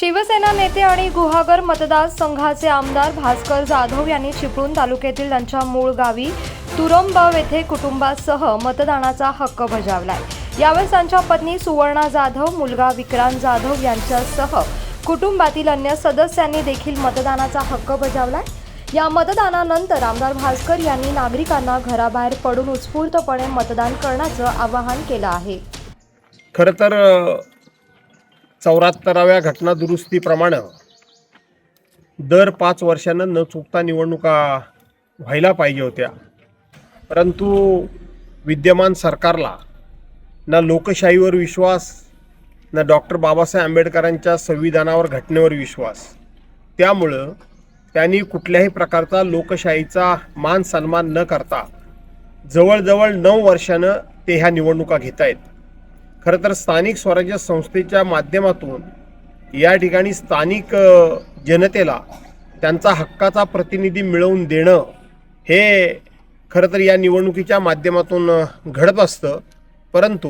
शिवसेना नेते आणि गुहागर मतदारसंघाचे आमदार भास्कर जाधव यांनी चिपळूण तालुक्यातील त्यांच्या मूळ गावी तुरंबाव येथे कुटुंबासह मतदानाचा हक्क बजावलाय. यावेळेस त्यांच्या पत्नी सुवर्णा जाधव मुलगा विक्रांत जाधव यांच्यासह कुटुंबातील अन्य सदस्यांनी देखील मतदानाचा हक्क बजावलाय. या मतदानानंतर आमदार भास्कर यांनी नागरिकांना घराबाहेर पडून उत्स्फूर्तपणे मतदान करण्याचं आवाहन केलं आहे. खरं तर चौऱ्याहत्तराव्या घटना दुरुस्तीप्रमाणे दर पाच वर्षानं न चुकता निवडणुका व्हायला पाहिजे होत्या. परंतु विद्यमान सरकारला ना लोकशाहीवर विश्वास ना डॉक्टर बाबासाहेब आंबेडकरांच्या संविधानावर घटनेवर विश्वास. त्यामुळं त्यांनी कुठल्याही प्रकारचा लोकशाहीचा मान सन्मान न करता जवळजवळ नऊ वर्षानं ते ह्या निवडणुका घेत आहेत खरं तर स्थानिक स्वराज्य संस्थेच्या माध्यमातून या ठिकाणी स्थानिक जनतेला त्यांचा हक्काचा प्रतिनिधी मिळवून देणं हे खरं तर या निवडणुकीच्या माध्यमातून घडत असतं. परंतु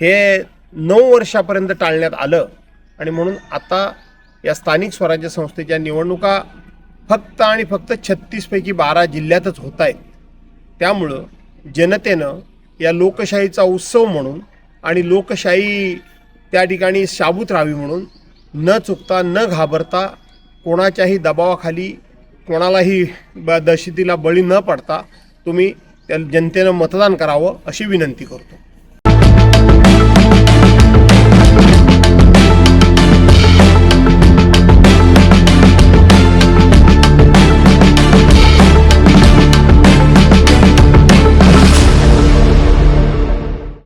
हे नऊ वर्षापर्यंत टाळण्यात आलं आणि म्हणून आता या स्थानिक स्वराज्य संस्थेच्या निवडणुका फक्त आणि फक्त छत्तीसपैकी बारा जिल्ह्यातच होत आहेत. त्यामुळं जनतेनं या लोकशाहीचा उत्सव म्हणून आणि लोकशाही त्या ठिकाणी शाबूत राहावी म्हणून न चुकता न घाबरता कोणाच्याही दबावाखाली कोणालाही ब दहशतीला बळी न पडता तुम्ही त्या जनतेनं मतदान करावं अशी विनंती करतो.